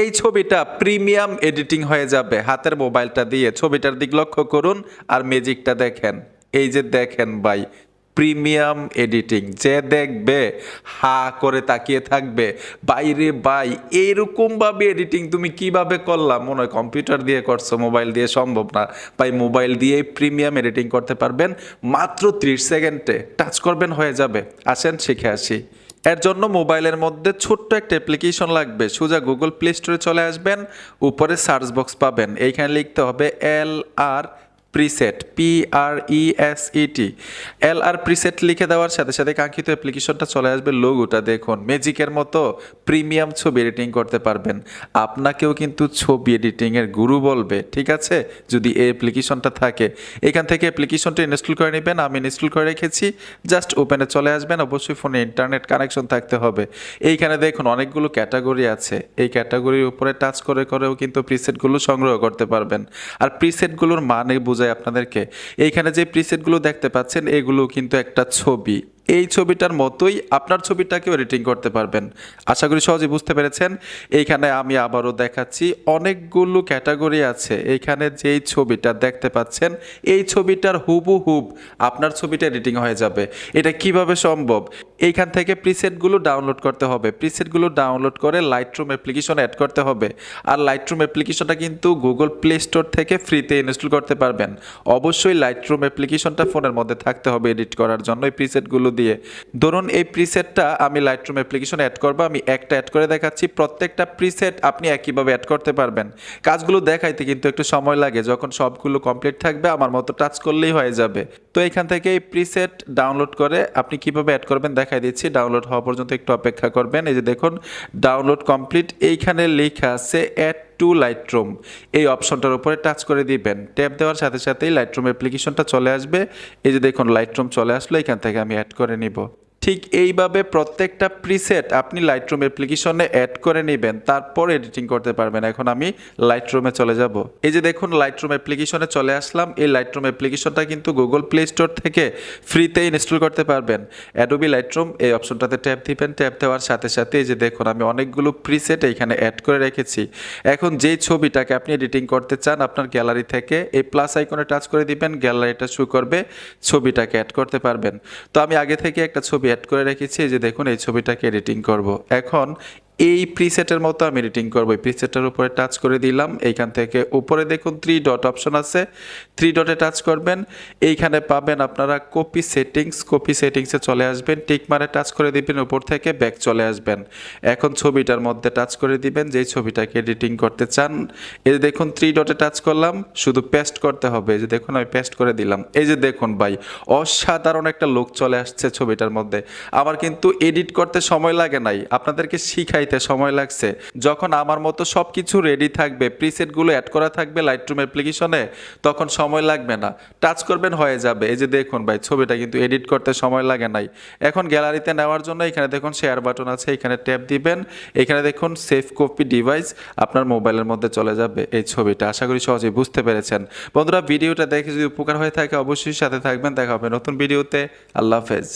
এই ছবিটা premium editing হয়ে যাবে। হাতের মোবাইলটা দিয়ে ছবিটার দিক লক্ষ্য করুন আর ম্যাজিকটা দেখেন। এই যে দেখেন ভাই, প্রিমিয়াম এডিটিং। যে দেখবে, হা করে তাকিয়ে থাকবে। বাইরে বাই এইরকমভাবে এডিটিং তুমি কীভাবে করলাম মনে হয় কম্পিউটার দিয়ে করছ, মোবাইল দিয়ে সম্ভব না। ভাই, মোবাইল দিয়ে প্রিমিয়াম এডিটিং করতে পারবেন। মাত্র ত্রিশ সেকেন্ডে টাচ করবেন, হয়ে যাবে। আসেন, শিখে আসি। এর জন্য মোবাইলের মধ্যে ছোট্ট একটা অ্যাপ্লিকেশন লাগবে। সোজা গুগল প্লে স্টোরে চলে আসবেন, উপরে সার্চ বক্স পাবেন। এইখানে লিখতে হবে L R preset P R E S E T L R preset লিখে দেওয়ার সাথে সাথে কাঙ্ক্ষিত অ্যাপ্লিকেশনটা চলে আসবে লোগোটা দেখুন। ম্যাজিকের মতো প্রিমিয়াম ছবি এডিটিং করতে পারবেন। আপনাকেও কিন্তু ছবি এডিটিংয়ের গুরু বলবে, ঠিক আছে? যদি এই অ্যাপ্লিকেশনটা থাকে। এখান থেকে অ্যাপ্লিকেশনটা ইনস্টল করে নেবেন। আমি ইনস্টল করে রেখেছি। জাস্ট ওপেনে চলে আসবেন। অবশ্যই ফোনে ইন্টারনেট কানেকশন থাকতে হবে। এইখানে দেখুন অনেকগুলো ক্যাটাগরি আছে। এই ক্যাটাগরির উপরে টাচ করে করেও কিন্তু প্রিসেটগুলো সংগ্রহ করতে পারবেন। আর প্রিসেটগুলোর মানে বোঝায় আপনাদেরকে। এইখানে যে প্রিসেটগুলো দেখতে পাচ্ছেন, এগুলো কিন্তু একটা ছবি। এই ছবিটার মতোই আপনার ছবিটাকেও এডিটিং করতে পারবেন। আশা করি সহজে বুঝতে পেরেছেন। এইখানে আমি আবারও দেখাচ্ছি, অনেকগুলো ক্যাটাগরি আছে। এইখানে যেই ছবিটা দেখতে পাচ্ছেন, এই ছবিটার হুবু হুব আপনার ছবিটা এডিটিং হয়ে যাবে। এটা কীভাবে সম্ভব? এইখান থেকে প্রিসেটগুলো ডাউনলোড করতে হবে। প্রিসেটগুলো ডাউনলোড করে লাইটরুম অ্যাপ্লিকেশন অ্যাড করতে হবে। আর লাইটরুম অ্যাপ্লিকেশনটা কিন্তু গুগল প্লে স্টোর থেকে ফ্রিতে ইনস্টল করতে পারবেন। অবশ্যই লাইটরুম অ্যাপ্লিকেশনটা ফোনের মধ্যে থাকতে হবে এডিট করার জন্য এই প্রিসেটগুলো দিয়ে। ধরুন এই প্রিসেটটা আমি লাইটরুম অ্যাপ্লিকেশন অ্যাড করব, আমি একটা অ্যাড করে দেখাচ্ছি, প্রত্যেকটা প্রিসেট আপনি একইভাবে অ্যাড করতে পারবেন। কাজগুলো দেখাইতে কিন্তু একটু সময় লাগে, যখন সবগুলো কমপ্লিট থাকবে, আমার মতো টাচ করলেই হয়ে যাবে। তো এখান থেকে এই প্রিসেট ডাউনলোড করে আপনি কীভাবে অ্যাড করবেন দেখাই দিচ্ছি। ডাউনলোড হওয়া পর্যন্ত একটু অপেক্ষা করবেন। এই যে দেখুন ডাউনলোড কমপ্লিট এইখানে লেখা আছে অ্যাড টু লাইটরুম এই অপশনটার উপরে টাচ করে দিবেন। ট্যাপ দেওয়ার সাথে সাথেই লাইটরুম অ্যাপ্লিকেশনটা চলে আসবে। এই যে দেখুন লাইটরুম চলে আসলো। এখান থেকে আমি অ্যাড করে নিব। ঠিক এইভাবে প্রত্যেকটা প্রিসেট আপনি লাইটরুম অ্যাপ্লিকেশনে অ্যাড করে নেবেন, তারপর এডিটিং করতে পারবেন। এখন আমি লাইটরুমে চলে যাব। এই যে দেখুন লাইটরুম অ্যাপ্লিকেশনে চলে আসলাম। এই লাইটরুম অ্যাপ্লিকেশনটা কিন্তু গুগল প্লে স্টোর থেকে ফ্রিতে ইনস্টল করতে পারবেন। অ্যাডোবি লাইটরুম এই অপশনটাতে ট্যাপ দিবেন। ট্যাপ দেওয়ার সাথে সাথে এই যে দেখুন, আমি অনেকগুলো প্রিসেট এখানে অ্যাড করে রেখেছি। এখন যেই ছবিটাকে আপনি এডিটিং করতে চান, আপনার গ্যালারি থেকে এই প্লাস আইকনে টাচ করে দিবেন। গ্যালারিটা শু করবে, ছবিটাকে অ্যাড করতে পারবেন। তো আমি আগে থেকে একটা ছবি অ্যাড করে রেখেছি এই যে দেখুন এই ছবিটাকে এডিটিং করব। এখন এই প্রিসেটের মতো আমি এডিটিং করব। এই প্রিসেটের উপরে টাচ করে দিলাম। এইখান থেকে উপরে দেখুন থ্রি ডট অপশন আছে। থ্রি ডটে টাচ করবেন। এইখানে পাবেন আপনারা কপি সেটিংস কপি সেটিংসে চলে আসবেন। টিক মারে টাচ করে দিবেন। উপর থেকে ব্যাক চলে আসবেন। এখন ছবিটার মধ্যে টাচ করে দিবেন। যেই ছবিটাকে এডিটিং করতে চান, এই যে দেখুন থ্রি ডটে টাচ করলাম। শুধু পেস্ট করতে হবে। এই যে দেখুন, আমি পেস্ট করে দিলাম। এই যে দেখুন ভাই, অসাধারণ একটা লুক চলে আসছে ছবিটার মধ্যে। আমার কিন্তু এডিট করতে সময় লাগে নাই। আপনাদেরকে শিখাইতে সময় লাগছে। যখন আমার মতো সব কিছু রেডি থাকবে প্রিসেটগুলো অ্যাড করা থাকবে লাইটরুম অ্যাপ্লিকেশনে তখন সময় লাগবে না। টাচ করবেন, হয়ে যাবে। এই যে দেখুন ভাই, ছবিটা কিন্তু এডিট করতে সময় লাগে নাই। এখন গ্যালারিতে নেওয়ার জন্য এখানে দেখুন শেয়ার বাটন আছে, এখানে ট্যাপ দিবেন। এখানে দেখুন সেফ কপি ডিভাইস আপনার মোবাইলের মধ্যে চলে যাবে এই ছবিটা। আশা করি সহজেই বুঝতে পেরেছেন। বন্ধুরা, ভিডিওটা দেখে যদি উপকার হয়ে থাকে, অবশ্যই সাথে থাকবেন। দেখা হবে নতুন ভিডিওতে। আল্লাহ হাফেজ।